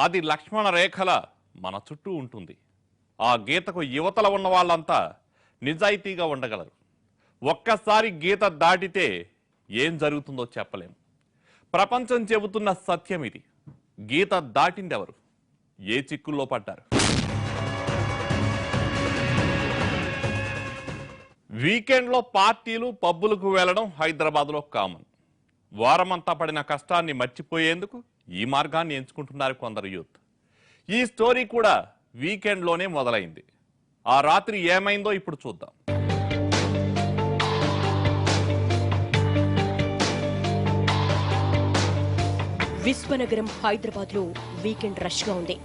అది లక్ష్మణ రేఖల మన చుట్టూ ఉంటుంది. ఆ గీతకు యువతల ఉన్న వాళ్ళంతా నిజాయితీగా ఉండగలరు. ఒక్కసారి గీత దాటితే ఏం జరుగుతుందో చెప్పలేము ప్రపంచం చెబుతున్న సత్యం ఇది. గీత దాటిందెవరు? ఏ చిక్కుల్లో పడ్డారు? వీకెండ్లో పార్టీలు పబ్బులకు వెళ్ళడం హైదరాబాద్లో కామన్. వారమంతా పడిన కష్టాన్ని మర్చిపోయేందుకు ఈ మార్గాన్ని ఎంచుకుంటున్నారు కొందరు యూత్. ఈ స్టోరీ కూడా వీకెండ్లోనే మొదలైంది. ఆ రాత్రి ఏమైందో ఇప్పుడు చూద్దాం. విశ్వనగరం హైదరాబాద్లో వీకెండ్ రష్గా ఉంది.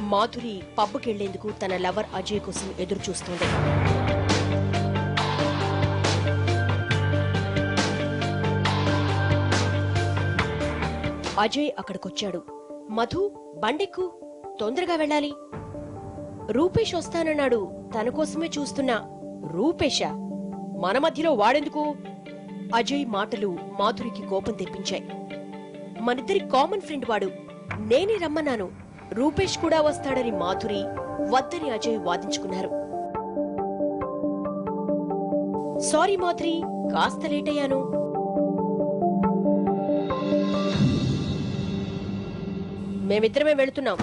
మాధురి పబ్కెళ్ళేందుకు తన లవర్ అజయ్ కోసం ఎదురు చూస్తోంది అజయ్ అక్కడికొచ్చాడు. మధు బండెక్కు తొందరగా వెళ్ళాలి. రూపేష్ వస్తానన్నాడు. తన కోసమే చూస్తున్నా రూపేష. మన మధ్యలో వాడెందుకు? అజయ్ మాటలు మాధురికి కోపం తెప్పించాయి. మనిద్దరి కామన్ ఫ్రెండ్ వాడు. నేనే రమ్మన్నాను. రూపేష్ కూడా వస్తాడని మాధురి వద్దని అజయ్ వాదించుకున్నారు. సారీ మాధురి కాస్త లేట్ అయ్యాను. మేమిద్దరమే వెళుతున్నాం.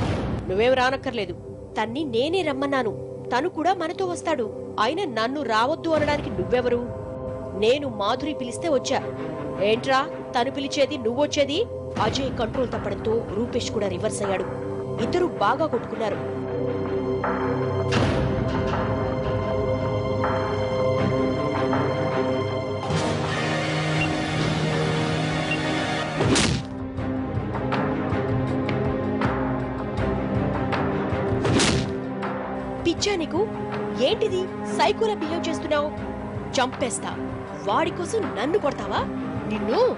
నువ్వేం రానక్కర్లేదు. తన్ని నేనే రమ్మన్నాను. తను కూడా మనతో వస్తాడు. అయినా నన్ను రావద్దు అనడానికి నువ్వెవరు? నేను మాధురి పిలిస్తే వచ్చా. ఏంట్రా? తను పిలిచేది నువ్వొచ్చేది అజయ్ కంట్రోల్ తప్పడంతో రూపేష్ కూడా రివర్స్ అయ్యాడు. ఇద్దరు బాగా కొట్టుకున్నారు. పిచ్చా నీకు? ఏంటిది? సైకోలా బిహేవ్ చేస్తున్నావు? చంపేస్తా. వాడి కోసం నన్ను కొడతావా? నిన్ను?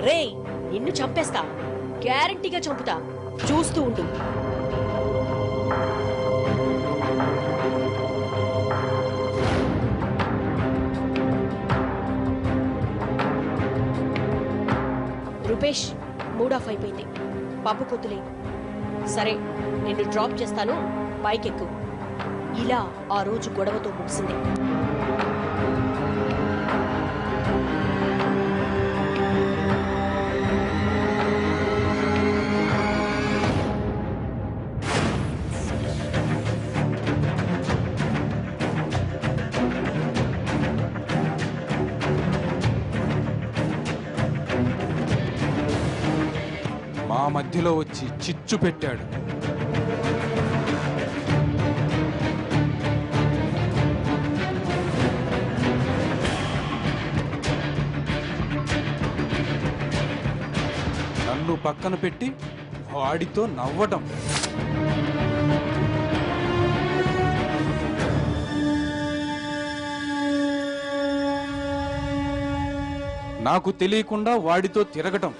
రేయ్ నిన్ను చంపేస్తా. గ్యారంటీగా చంపుతా. చూస్తూ ఉండు. రూపేష్ మూడ్ ఆఫ్ అయిపోయింది. పాపు కొద్దులే సరే నిన్ను డ్రాప్ చేస్తాను పైకెక్కు. ఇలా ఆ రోజు గొడవతో ముగిసింది. మధ్యలో వచ్చి చిచ్చు పెట్టాడు. నన్ను పక్కన పెట్టి వాడితో నవ్వటం. నాకు తెలియకుండా వాడితో తిరగటం.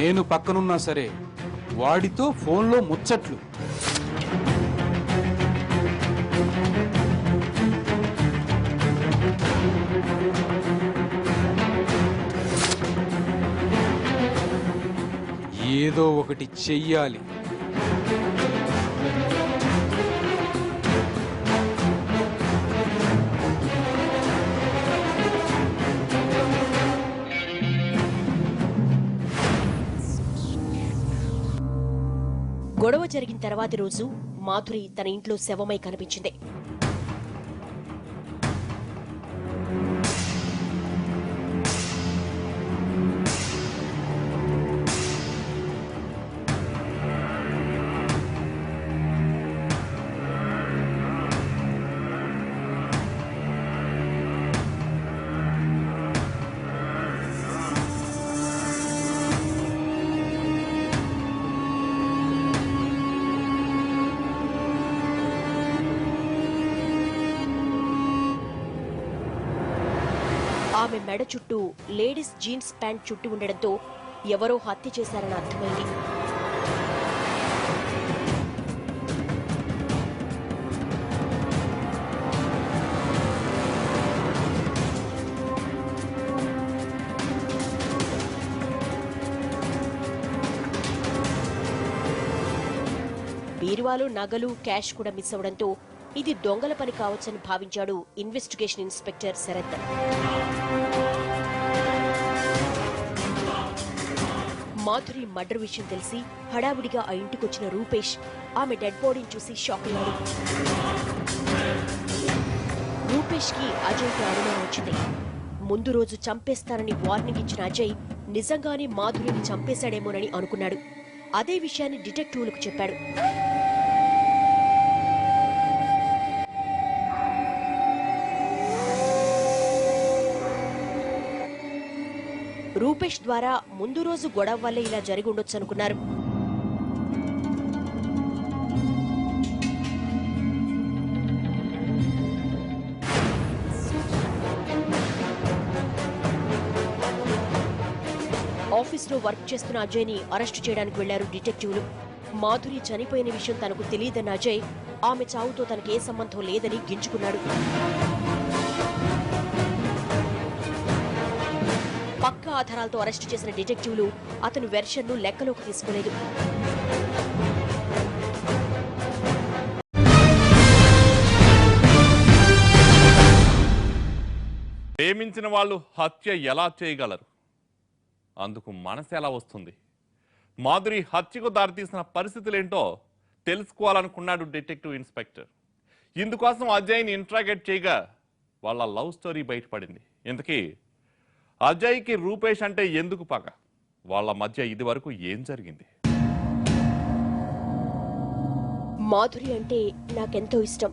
నేను పక్కనున్నా సరే వాడితో ఫోన్లో ముచ్చట్లు. ఏదో ఒకటి చెయ్యాలి. గొడవ జరిగిన తర్వాతి రోజు మాధురి తన ఇంట్లో శవమై కనిపించింది. ఆమె మెడ చుట్టూ లేడీస్ జీన్స్ ప్యాంట్ చుట్టి ఉండడంతో ఎవరో హత్య చేశారని అర్థమైంది. బీరువాలు నగలు క్యాష్ కూడా మిస్ అవ్వడంతో ఇది దొంగల పని కావచ్చని భావించాడు investigation inspector Sarath. Madhuri murder విషయం తెలిసి హడావుడిగా ఆ ఇంటికొచ్చిన రూపేష్ ఆమె డెడ్ బాడీని చూసి షాక్ అయ్యాడు. రూపేష్కి అజయ్ అనుమానం వచ్చింది. ముందు రోజు చంపేస్తానని వార్నింగ్ ఇచ్చిన అజయ్ నిజంగానే మాధురిని చంపేశాడేమోనని అనుకున్నాడు. అదే విషయాన్ని డిటెక్టివ్లకు చెప్పాడు. రూపేష్ ద్వారా ముందు రోజు గొడవ వల్లే ఇలా జరిగి ఉండొచ్చు అనుకున్నారు. ఆఫీస్లో వర్క్ చేస్తున్న అజయ్ని అరెస్ట్ చేయడానికి వెళ్ళారు డిటెక్టివ్లు. మాధురి చనిపోయిన విషయం తనకు తెలియదన్న అజయ్ ఆమె చావుతో తనకే సంబంధం లేదని గించుకున్నాడు పక్క ఆధారాలతో అరెస్టు చేసిన డిటెక్టివ్లు అతని వెర్షన్ను లెక్కలోకి తీసుకోలేదు. ప్రేమించిన వాళ్ళు హత్య ఎలా చేయగలరు? అందుకు మనసు ఎలా వస్తుంది? మాధురి హత్యకు దారితీసిన పరిస్థితులేంటో తెలుసుకోవాలనుకున్నాడు డిటెక్టివ్ ఇన్స్పెక్టర్. ఇందుకోసం అజయ్ని ఇంట్రాగేట్ చేయగా వాళ్ళ లవ్ స్టోరీ బయటపడింది. ఇంతకీ అజయ్కి రూపేష్ అంటే ఎందుకు పగ? వాళ్ళ మధ్య ఇది వరకు ఏం జరిగింది? మాధురి అంటే నాకెంతో ఇష్టం.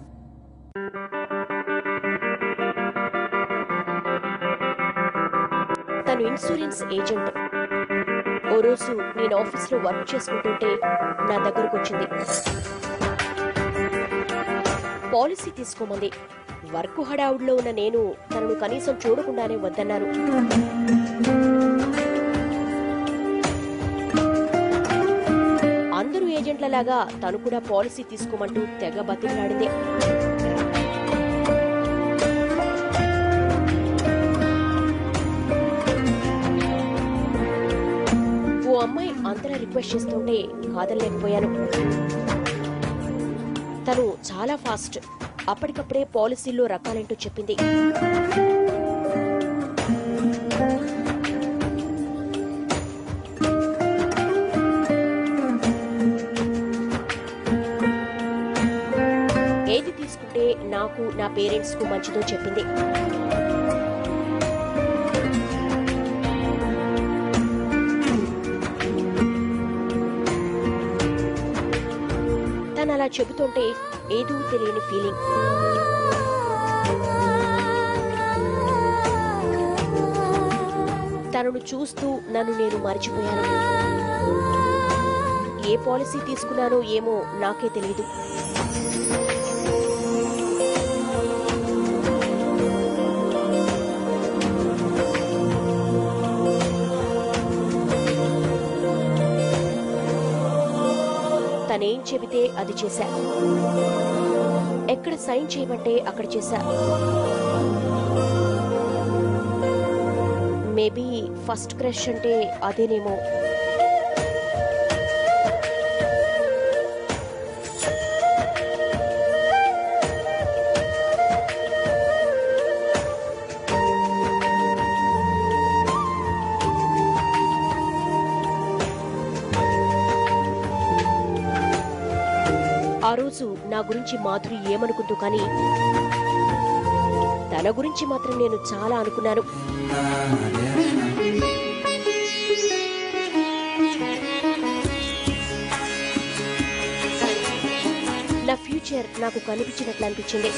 తను ఇన్సూరెన్స్ ఏజెంట్. ఓ రోజు నేను ఆఫీస్లో వర్క్ చేసుకుంటుంటే నా దగ్గరకు వచ్చింది పాలసీ తీసుకోమంది. వర్క్ హడావుడిలో ఉన్న నేను తనను కనీసం చూడకుండానే వద్దన్నాను అందరూ ఏజెంట్లలాగా తను కూడా పాలసీ తీసుకోమంటూ తెగ బతికిలాడింది. ఓ అమ్మాయి అంతలా రిక్వెస్ట్ చేస్తుంటే కాదలేకపోయాను తను చాలా ఫాస్ట్. అప్పటికప్పుడే పాలసీల్లో రకాలేంటో చెప్పింది. ఏది తీసుకుంటే నాకు నా పేరెంట్స్కు మంచిదో చెప్పింది. తను అలా చెబుతుంటే ఏదో తెలియని ఫీలింగ్. తనను చూస్తూ నన్ను నేను మర్చిపోయాను. ఏ పాలసీ తీసుకున్నానో ఏమో నాకే తెలియదు తనేం చెబితే అది చేశా. ఎక్కడ సైన్ చేయమంటే అక్కడ చేశా. మేబీ ఫస్ట్ క్రష్ అంటే అదేనేమో. ఆ రోజు నా గురించి మాధురి ఏమనుకుందో కానీ తన గురించి మాత్రం నేను చాలా అనుకున్నాను. నా ఫ్యూచర్ నాకు కనిపించినట్లు అనిపించింది.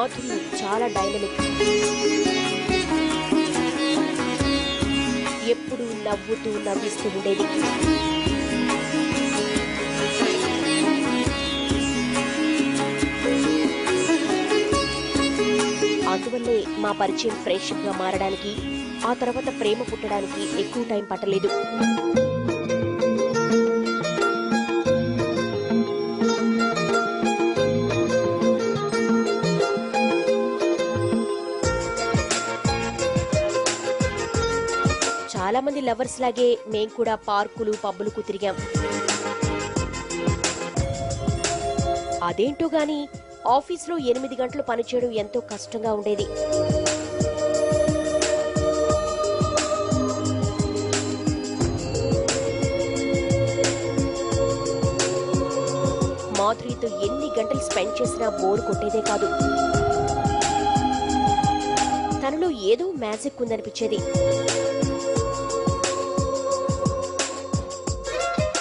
మాధురి చాలా డైనమిక్. ఎప్పుడు నవ్వుతూ నవ్విస్తూ ఉండేది. అందువల్లే మా పరిచయం ఫ్రెష్గా మారడానికి ఆ తర్వాత ప్రేమ పుట్టడానికి ఎక్కువ టైం పట్టలేదు. చాలా మంది లవర్స్ లాగే మేము కూడా పార్కులు పబ్బులకు తిరిగాం. అదేంటో గాని ఆఫీస్లో ఎనిమిది గంటలు పనిచేయడం ఎంతో కష్టంగా ఉండేది. మాధురితో ఎన్ని గంటలు స్పెండ్ చేసినా బోర్ కొట్టేదే కాదు. తనలో ఏదో మ్యాజిక్ ఉందనిపించేది.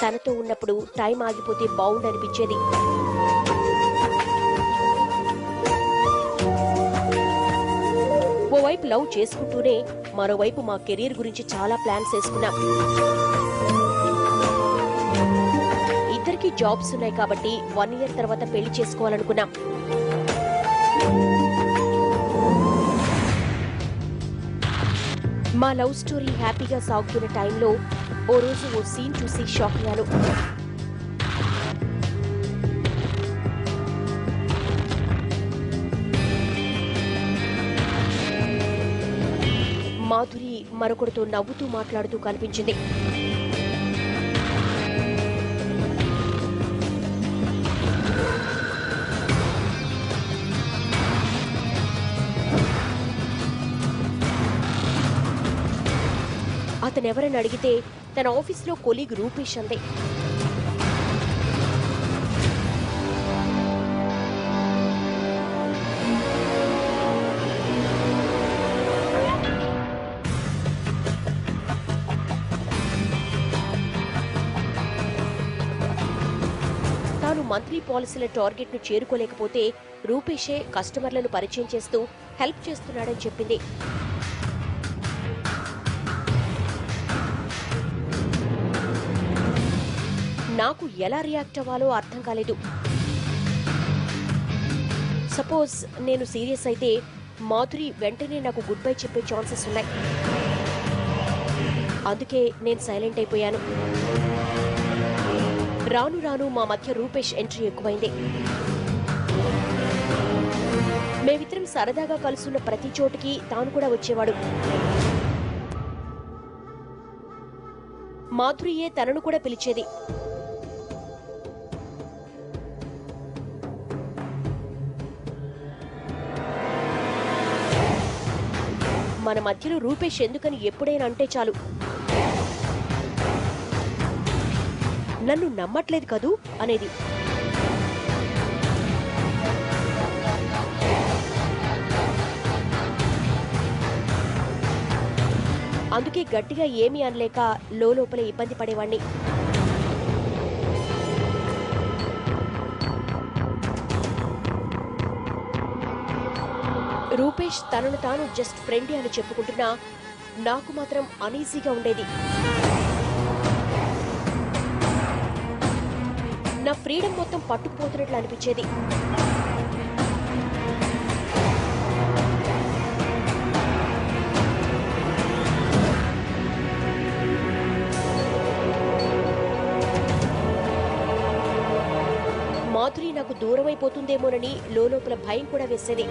తనతో ఉన్నప్పుడు టైం ఆగిపోతే బాగుండనిపించేది ఓవైపు లవ్ చేసుకుంటూనే మరోవైపు మా కెరీర్ గురించి చాలా ప్లాన్స్ వేసుకున్నాం. ఇద్దరికి జాబ్స్ ఉన్నాయి కాబట్టి వన్ ఇయర్ తర్వాత పెళ్ళి చేసుకోవాలనుకున్నాం. మా లవ్ స్టోరీ హ్యాపీగా సాగుతున్న టైంలో ఓ రోజు ఓ సీన్ చూసి షాక్ అయ్యాను మాధురి మరొకరితో నవ్వుతూ మాట్లాడుతూ కనిపించింది. అతనెవరని అడిగితే తన ఆఫీస్లో కొలీగ్ రూపేష్ అందే తాను మంత్లీ పాలసీల టార్గెట్ను చేరుకోలేకపోతే రూపేషే కస్టమర్లను పరిచయం చేస్తూ హెల్ప్ చేస్తున్నాడని చెప్పింది. ఎలా రియాక్ట్ అవ్వాలో అర్థం కాలేదు. సపోజ్ నేను సీరియస్ అయితే మాధురి వెంటనే నాకు గుడ్ బై చెప్పే ఛాన్సెస్ ఉన్నాయి. అందుకే నేను సైలెంట్ అయిపోయాను. రాను రాను మా మధ్య రూపేష్ ఎంట్రీ ఎక్కువైంది. మేమిద్దరం సరదాగా కలుసున్న ప్రతి చోటికి తాను కూడా వచ్చేవాడు. మాధురియే తనను కూడా పిలిచేది. మన మధ్యలో రూపేష్ ఎందుకని ఎప్పుడైనా అంటే చాలు. నన్ను నమ్మట్లేదు కదూ? అనేది. అందుకే గట్టిగా ఏమీ అనలేక లోపల ఇబ్బంది పడేవాణ్ణి. రూపేష్ తనను తాను జస్ట్ ఫ్రెండ్ అని చెప్పుకుంటున్నా నాకు మాత్రం అనీజీగా ఉండేది. నా ఫ్రీడమ్ మొత్తం పట్టుకుపోతున్నట్లు అనిపించేది. మాధురి నాకు దూరమైపోతుందేమోనని లోపల భయం కూడా వేసేది.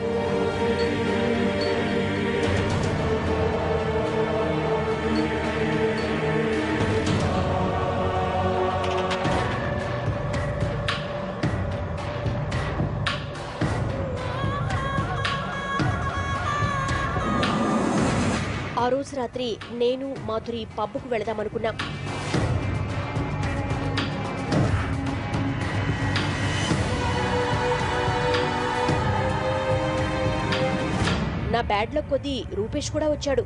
రోజు రాత్రి నేను మాధురి పబ్బుకు వెళదామనుకున్నాం. నా బ్యాడ్ లక్ కొద్దీ రూపేష్ కూడా వచ్చాడు.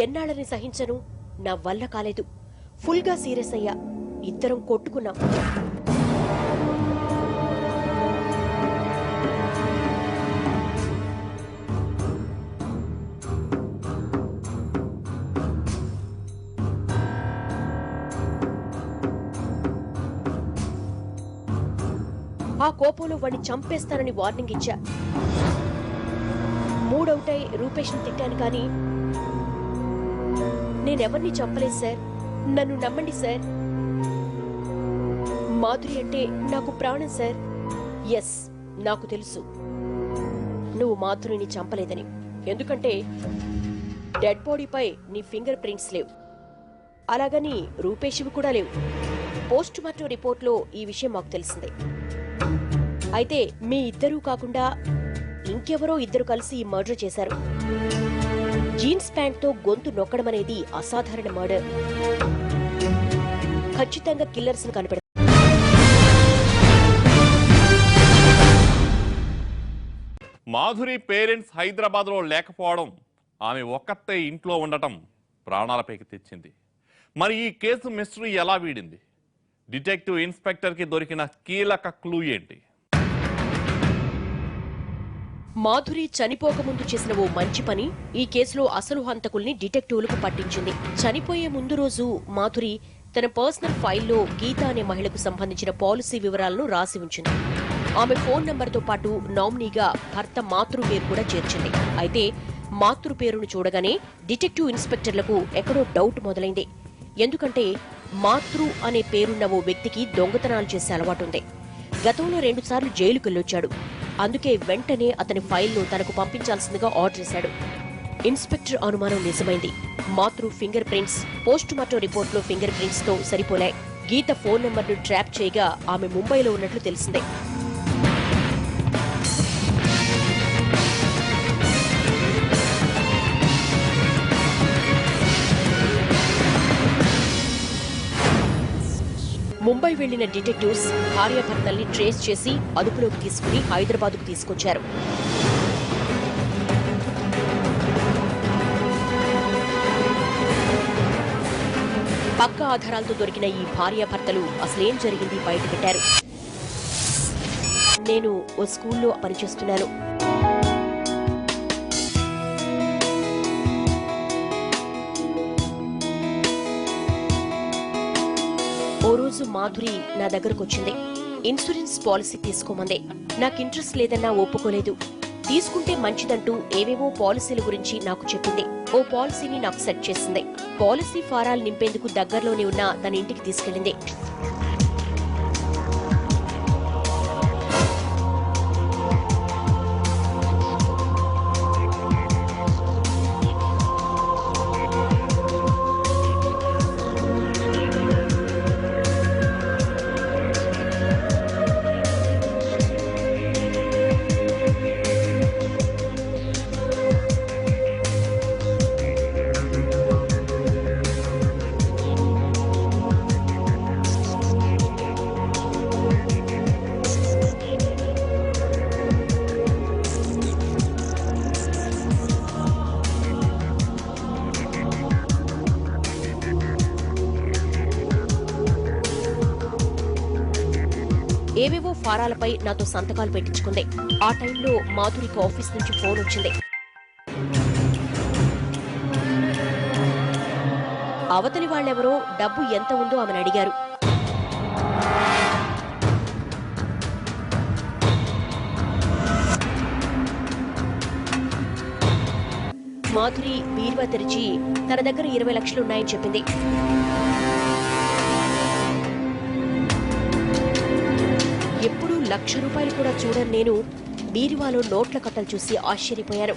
ఎన్నాళ్ళని సహించను నా వల్ల కాలేదు. ఫుల్గా సీరియస్ అయ్యా. ఇద్దరం కొట్టుకున్నాం. కోపంలో వాడిని చంపేస్తానని వార్నింగ్ ఇచ్చా మూడవుటై రూపేష్ని తిట్టాను కానీ నేనెవరిని చంపలేదు సార్. నన్ను నమ్మండి సార్. మాధురి అంటే నాకు ప్రాణం సార్. ఎస్ నాకు తెలుసు. నువ్వు మాధురిని చంపలేదని. ఎందుకంటే డెడ్ బాడీపై నీ ఫింగర్ ప్రింట్స్ లేవు. అలాగని రూపేష్వి కూడా లేవు. పోస్ట్ మార్టం రిపోర్ట్లో ఈ విషయం మాకు తెలిసిందే. అయితే మీ ఇద్దరూ కాకుండా ఇంకెవరో ఇద్దరు కలిసి ఈ మర్డర్ చేశారు. జీన్స్ ప్యాంట్తో గొంతు నొక్కడం అనేది అసాధారణ మర్డర్. ఖచ్చితంగా కిల్లర్స్ కనిపెడతారు. మాధురి పేరెంట్స్ హైదరాబాద్లో లేకపోవడం ఆమె ఒక్కతే ఇంట్లో ఉండటం ప్రాణాలపైకి తెచ్చింది. మరి ఈ కేసు మిస్టరీ ఎలా వీడింది? డిటెక్టివ్ ఇన్స్పెక్టర్కి దొరికిన కీలక క్లూ ఏంటి? మాధురి చనిపోకముందు చేసిన ఓ మంచి పని ఈ కేసులో అసలు హంతకుల్ని డిటెక్టివ్లకు పట్టించింది. చనిపోయే ముందు రోజు మాధురి తన పర్సనల్ ఫైల్లో గీత అనే మహిళకు సంబంధించిన పాలసీ వివరాలను రాసి ఉంచింది. ఆమె ఫోన్ నంబర్తో పాటు నామినీగా భర్త మాతృ పేరు కూడా చేర్చింది. అయితే మాతృ పేరును చూడగానే డిటెక్టివ్ ఇన్స్పెక్టర్లకు ఎక్కడో డౌట్ మొదలైంది. ఎందుకంటే మాతృ అనే పేరున్న ఓ వ్యక్తికి దొంగతనాలు చేసే అలవాటుంది గతంలో రెండుసార్లు జైలుకెళ్ళొచ్చాడు. అందుకే వెంటనే అతని ఫైల్ను తనకు పంపించాల్సిందిగా ఆర్డర్ చేశాడు. ఇన్స్పెక్టర్ అనుమానం నిజమైంది. మాతృ ఫింగర్ ప్రింట్స్ పోస్ట్ మార్టం రిపోర్ట్లో ఫింగర్ ప్రింట్స్తో సరిపోలాయి గీత ఫోన్ నెంబర్ను ట్రాప్ చేయగా ఆమె ముంబైలో ఉన్నట్లు తెలిసిందే. ముంబై వెళ్ళిన డిటెక్టివ్స్ భార్యాభర్తల్ని ట్రేస్ చేసి అదుపులోకి తీసుకుని హైదరాబాద్కు తీసుకొచ్చారు. పక్క ఆధారాలతో దొరికిన ఈ భార్యాభర్తలు అసలేం జరిగింది బయటపెట్టారు. నేను ఓ స్కూల్లో పనిచేస్తున్నాను. రోజు మాధురి నా దగ్గరకు వచ్చింది ఇన్సూరెన్స్ పాలసీ తీసుకోమంది. నాకు ఇంట్రెస్ట్ లేదన్నా ఒప్పుకోలేదు. తీసుకుంటే మంచిదంటూ ఏవేవో పాలసీల గురించి నాకు చెప్పింది. ఓ పాలసీని నాకు సెట్ చేసింది. పాలసీ ఫారాలు నింపేందుకు దగ్గరలోనే ఉన్న తన ఇంటికి తీసుకెళ్ళింది. ఏవేవో ఫారాలపై నాతో సంతకాలు పెట్టించుకుంది. ఆ టైంలో మాధురికి ఆఫీస్ నుంచి ఫోన్ వచ్చింది. అవతలి వాళ్ళెవరో డబ్బు ఎంత ఉందో ఆమెను అడిగారు. మాధురి బీరువా తెరిచి తన దగ్గర ఇరవై లక్షలున్నాయని చెప్పింది. లక్ష రూపాయలు కూడా చూడని నేను బీరువాలో నోట్ల కట్టలు చూసి ఆశ్చర్యపోయాను.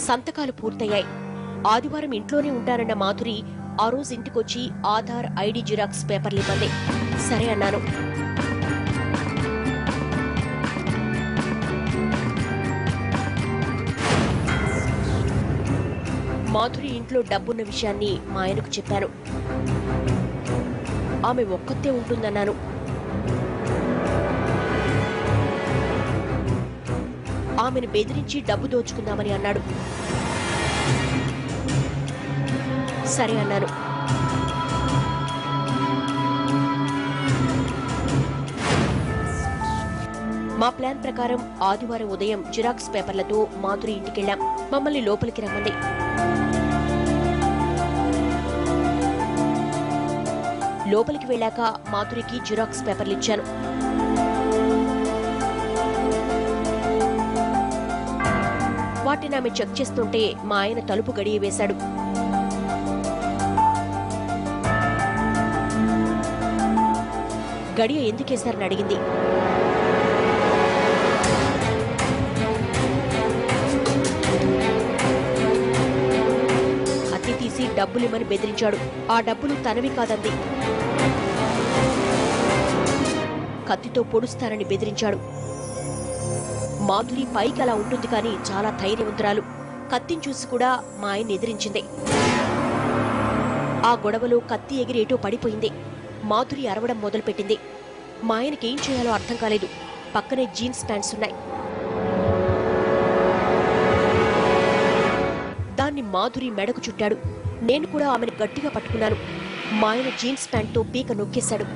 సంతకాలు పూర్తయ్యాయి. ఆదివారం ఇంట్లోనే ఉంటానన్న మాధురి ఆ రోజు ఇంటికొచ్చి ఆధార్ ఐడి జిరాక్స్ పేపర్లు ఇవ్వండి. సరే అన్నాను. మాధురి ఇంట్లో డబ్బున్న విషయాన్ని మా ఆయనకు చెప్పాను ఆమె ఒక్కతే ఉంటుందన్నాను. ఆమెను బెదిరించి డబ్బు దోచుకుందామని అన్నాడు. సరే అన్నాను. మా ప్లాన్ ప్రకారం ఆదివారం ఉదయం జిరాక్స్ పేపర్లతో మాధురి ఇంటికెళ్ళాం. మమ్మల్ని లోపలికి రమ్మంది. లోపలికి వెళ్ళాక మాధురికి జిరాక్స్ పేపర్లు ఇచ్చాను. వాటిని ఆమె చెక్ చేస్తుంటే మా ఆయన తలుపు గడియ వేశాడు. గడియ ఎందుకేశారని అడిగింది. డబ్బులిమ్మని బెదిరించాడు. ఆ డబ్బులు తనవి కాదంది. కత్తితో పొడుస్తానని బెదిరించాడు. మాధురి పైకి అలా ఉంటుంది కానీ చాలా ధైర్యవంతురాలు. కత్తిని చూసి కూడా మా ఆయన ఎదిరించింది. ఆ గొడవలో కత్తి ఎగిరేటో పడిపోయింది. మాధురి అరవడం మొదలుపెట్టింది. మా ఆయనకి ఏం చేయాలో అర్థం కాలేదు. పక్కనే జీన్స్ ప్యాంట్స్ ఉన్నాయి. దాన్ని మాధురి మెడకు చుట్టాడు. నేను కూడా ఆమెను గట్టిగా పట్టుకున్నాను. మా ఆయన జీన్స్ ప్యాంట్తో పీక నొక్కేశాడు.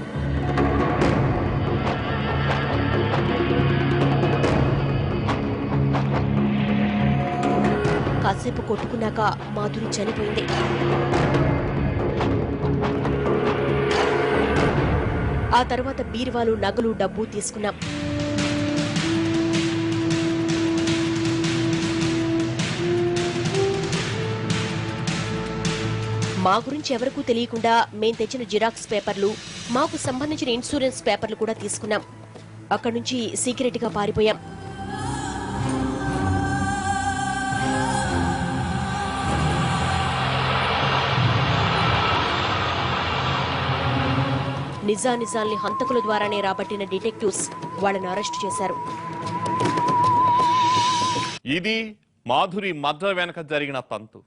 కాసేపు కొట్టుకున్నాక మాధురి చనిపోయింది. ఆ తర్వాత బీరువాలు నగలు డబ్బు తీసుకున్నాం. మా గురించి ఎవరికూ తెలియకుండా మేం తెచ్చిన జిరాక్స్ పేపర్లు మాకు సంబంధించిన ఇన్సూరెన్స్ పేపర్లు కూడా తీసుకున్నాం. అక్కడి నుంచి సీక్రెట్గా పారిపోయాం. నిజానిజాల్ని హంతకుల ద్వారానే రాబట్టిన డిటెక్టివ్స్ వాళ్ళని అరెస్ట్ చేశారు. ఇది మాధురి మద్ర వెనక జరిగిన తంతు.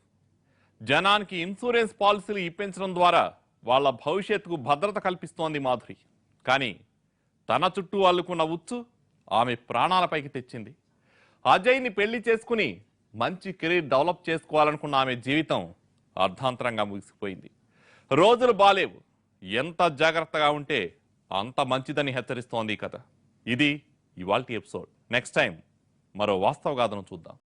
జనానికి ఇన్సూరెన్స్ పాలసీలు ఇప్పించడం ద్వారా వాళ్ళ భవిష్యత్తుకు భద్రత కల్పిస్తోంది మాధురి. కానీ తన చుట్టూ అల్లుకున్న ఉచ్చు ఆమె ప్రాణాలపైకి తెచ్చింది. అజయ్ని పెళ్ళి చేసుకుని మంచి కెరీర్ డెవలప్ చేసుకోవాలనుకున్న ఆమె జీవితం అర్ధాంతరంగా ముగిసిపోయింది. రోజులు బాలేవు. ఎంత జాగ్రత్తగా ఉంటే అంత మంచిదని హెచ్చరిస్తోంది కథ. ఇది ఇవాల్టి ఎపిసోడ్. నెక్స్ట్ టైం మరో వాస్తవ గాథను చూద్దాం.